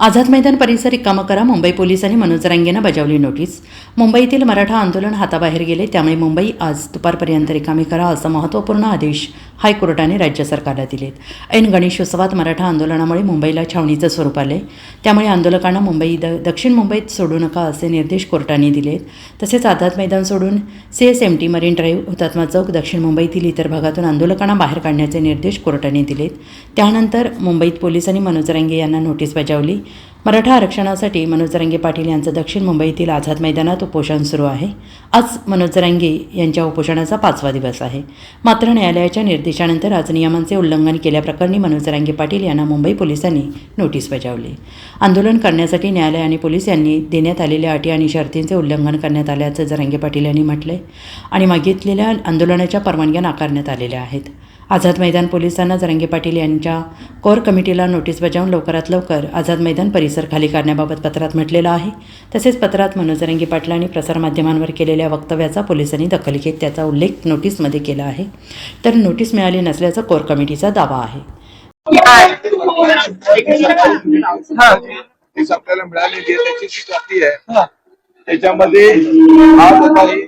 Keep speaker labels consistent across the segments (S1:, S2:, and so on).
S1: आझाद मैदान परिसर रिकामा करा मुंबई पोलिसांनी मनोज रांगेनं बजावली नोटीस. मुंबईतील मराठा आंदोलन हाताबाहेर गेले त्यामुळे मुंबई आज दुपारपर्यंत रिकामी करा असा महत्त्वपूर्ण आदेश हायकोर्टाने राज्य सरकारला दिलेत. ऐन गणेशोत्सवात मराठा आंदोलनामुळे मुंबईला छावणीचं स्वरूप आले त्यामुळे आंदोलकांना मुंबई द दक्षिण मुंबईत सोडू नका असे निर्देश कोर्टाने दिलेत. तसेच आझाद मैदान सोडून C S M T Marine Drive Hutatma Chowk दक्षिण मुंबईतील इतर भागातून आंदोलकांना बाहेर काढण्याचे निर्देश कोर्टाने दिलेत. त्यानंतर मुंबईत पोलिसांनी मनोज रांगे यांना नोटीस बजावली. मराठा आरक्षणासाठी मनोज रंगे पाटील यांचं दक्षिण मुंबईतील आझाद मैदानात उपोषण सुरू आहे. आज मनोज रंगे यांच्या उपोषणाचा पाचवा दिवस आहे. मात्र न्यायालयाच्या निर्देशानंतर आज नियमांचे उल्लंघन केल्याप्रकरणी मनोज रंगे पाटील यांना मुंबई पोलिसांनी नोटीस बजावली. आंदोलन करण्यासाठी न्यायालय आणि पोलीस यांनी देण्यात आलेल्या अटी आणि शर्तींचे उल्लंघन करण्यात आल्याचं जरंगे पाटील यांनी म्हटलंय आणि मागितलेल्या आंदोलनाच्या परवानग्या नाकारण्यात आलेल्या आहेत. आझाद मैदान पोलिसांना जरंगे पाटील यांच्या कोर कमिटीला नोटीस बजावून लवकरात लवकर आझाद मैदान परिसर खाली करण्याबाबत पत्रात म्हटलेलं आहे. तसेच पत्रात मनोज जरंगे पाटलांनी प्रसारमाध्यमांवर केलेल्या वक्तव्याचा पोलिसांनी दखल घेत त्याचा उल्लेख नोटीसमध्ये केला आहे. तर नोटीस मिळाली नसल्याचा कोर कमिटीचा दावा आहे.
S2: नोटीस आपल्याला मिळालेली आहे त्याची जी कॉपी आहे. त्याच्यामध्ये आज काही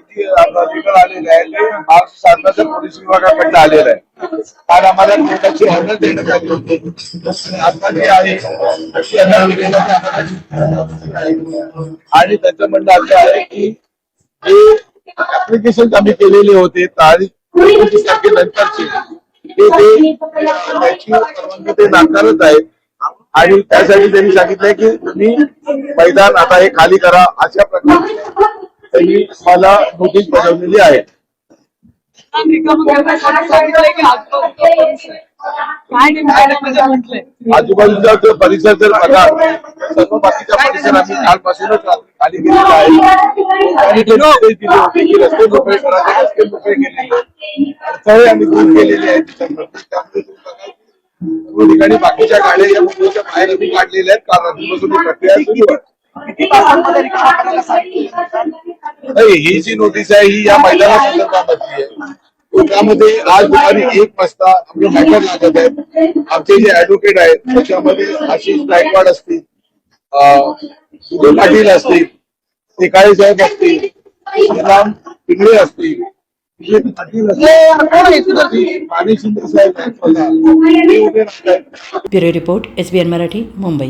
S2: आलेलं आहे ते शासनाच्या पोलीस विभागाकडनं आलेलं आहे. आज आम्हाला कोर्टाची ऑर्डर देण्यात आली होती. आणि आता जे आहे आणि त्याचं म्हणणं असं आहे की जे ऍप्लिकेशन आम्ही केलेले होते तारीख एकोणतीस तारखेनंतरचे ते ते नाकारत आहेत आणि त्यासाठी त्यांनी सांगितलंय की तुम्ही मैदान आता हे खाली करा अशा प्रकारे त्यांनी मला नोटीस बजावलेली आहे.
S3: काय नेमकं म्हटलंय
S2: आजूबाजूचा जो परिसर जर बघा सर्व बाकीचा परिसर आम्ही कालपासूनच खाली गेलेला आहे. ते निर्देश दिले होते की रस्ते मोकळे रस्ते मोकळे केलेले. अडथळे आम्ही दूर केलेले आहेत त्यामुळे सर्व ठिकाणी बाकीच्या गाड्या या मुंबईच्या बाहेर आम्ही काढलेल्या आहेत कारण रात्रीपासून ही प्रक्रिया सुरू आहे.
S3: सांगितलं
S2: नाही, ही जी नोटीस आहे ही या मैदाना संदर्भामधली आहे. त्यामध्ये आज दुपारी एक वाजता आपले मॅटर लागत आहेत आमचे जे ऍडव्होकेट आहेत त्याच्यामध्ये आशिष गायकवाड असतील अं, सुधीर पाटील असतील शेकाळे साहेब असतील श्रीराम पिंगळे असतील
S1: bureau report S B N Marathi Mumbai.